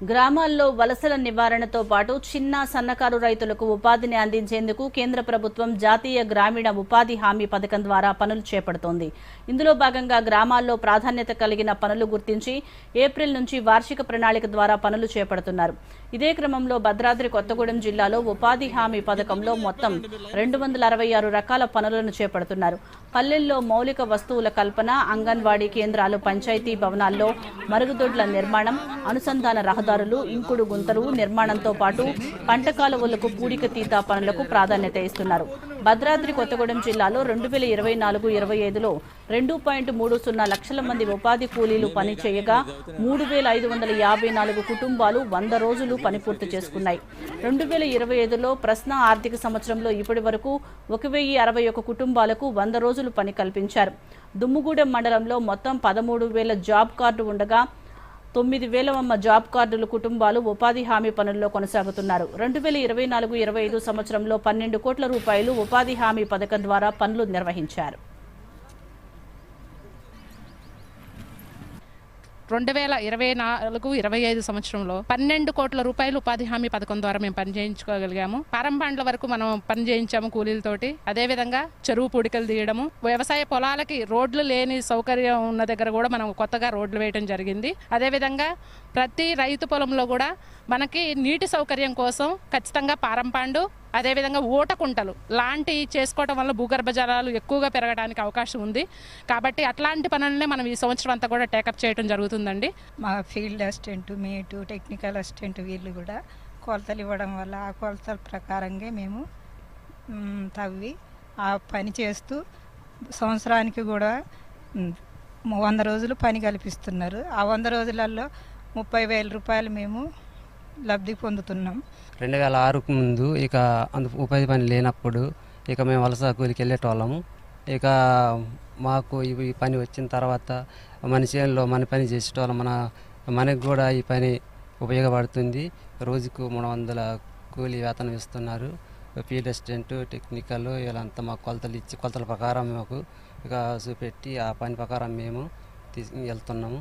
గ్రామాల్లో వలసల నివారణతో పాటు చిన్న సన్నకారు రైతులకు ఉపాధిని అందించేందుకు కేంద్ర ప్రభుత్వం జాతీయ గ్రామీణ ఉపాధి హామీ పథకం ద్వారా పనులు చేపడుతోంది. ఇందులో భాగంగా గ్రామాల్లో ప్రాధాన్యత కలిగిన పనులు గుర్తించి ఏప్రిల్ నుంచి వార్షిక ప్రణాళిక ద్వారా పనులు చేపడుతున్నారు. ఇదే క్రమంలో భద్రాద్రి కొత్తగూడెం జిల్లాలో ఉపాధి హామీ పథకంలో మొత్తం రెండు వందల అరవై ఆరు రకాల పనులను చేపడుతున్నారు. పల్లెల్లో మౌలిక వస్తువుల కల్పన అంగన్వాడీ కేంద్రాలు పంచాయతీ భవనాల్లో మరుగుదొడ్ల నిర్మాణం అనుసంధాన రహదారులు ఇంకుడు గుంతలు నిర్మాణంతో పాటు పంట కాలువలకు పూడిక తీత పనులకు ప్రాధాన్యత ఇస్తున్నారు. భద్రాద్రి కొత్తగూడెం జిల్లాలో రెండు వేల ఇరవై నాలుగు ఇరవై ఐదులో రెండు పాయింట్ మూడు సున్నా లక్షల మంది ఉపాధి కూలీలు పని చేయగా మూడు వేల ఐదు వందల యాభై నాలుగు కుటుంబాలు వంద రోజులు పని పూర్తి చేసుకున్నాయి. రెండు వేల ఇరవై ఐదులో ప్రశ్న ఆర్థిక సంవత్సరంలో ఇప్పటి వరకు ఒక వెయ్యి అరవై ఒక కుటుంబాలకు వంద రోజులు పని కల్పించారు. దుమ్ముగూడెం మండలంలో మొత్తం పదమూడు వేల జాబ్ కార్డు ఉండగా తొమ్మిది వేల వమ్మ జాబ్ కార్డులు కుటుంబాలు ఉపాధి హామీ పనుల్లో కొనసాగుతున్నారు. రెండు వేల ఇరవై నాలుగు ఇరవై ఐదు సంవత్సరంలో పన్నెండు కోట్ల రూపాయలు ఉపాధి హామీ పథకం ద్వారా పనులు నిర్వహించారు. రెండు వేల ఇరవై నాలుగు ఇరవై ఐదు సంవత్సరంలో పన్నెండు కోట్ల రూపాయలు ఉపాధి హామీ పథకం ద్వారా మేము పని చేయించుకోగలిగాము పారంబాండ్ల వరకు మనం పని చేయించాము కూలీలతోటి. అదేవిధంగా చెరువు పూడికలు తీయడము వ్యవసాయ పొలాలకి రోడ్లు లేని సౌకర్యం ఉన్న దగ్గర కూడా మనం కొత్తగా రోడ్లు వేయడం జరిగింది. అదేవిధంగా ప్రతి రైతు పొలంలో కూడా మనకి నీటి సౌకర్యం కోసం ఖచ్చితంగా పారంపాండు అదేవిధంగా ఊటకుంటలు లాంటివి చేసుకోవటం వల్ల భూగర్భ జలాలు ఎక్కువగా పెరగడానికి అవకాశం ఉంది. కాబట్టి అట్లాంటి పనులనే మనం ఈ సంవత్సరం అంతా కూడా టేకప్ చేయడం జరుగుతుందండి. మా field assistant mate technical assistant వీళ్ళు కూడా కొలతలు ఇవ్వడం వల్ల ఆ కొలతల ప్రకారంగా మేము తవ్వి ఆ పని చేస్తూ సంవత్సరానికి కూడా వంద రోజులు పని కల్పిస్తున్నారు. ఆ వంద రోజులలో ముప్పై వేల రూపాయలు మేము లబ్ధి పొందుతున్నాం. రెండు వేల ఆరుకు ముందు ఇక అందు ఉపాధి పని లేనప్పుడు ఇక మేము వలస కూలికి వెళ్ళేటోళ్ళము ఇక మాకు ఈ పని వచ్చిన తర్వాత మన చేనులో మన పని చేసేటోళ్ళం. మన మనకు కూడా ఈ పని ఉపయోగపడుతుంది. రోజుకు మూడు వందల కూలీ వేతనం ఇస్తున్నారు. ఫీల్డ్ అసిస్టెంట్ టెక్నికల్ వీళ్ళంతా మాకు కొలతలు ఇచ్చి కొలతల ప్రకారం మాకు ఇక చూపెట్టి ఆ పని ప్రకారం మేము తీసుకు వెళ్తున్నాము.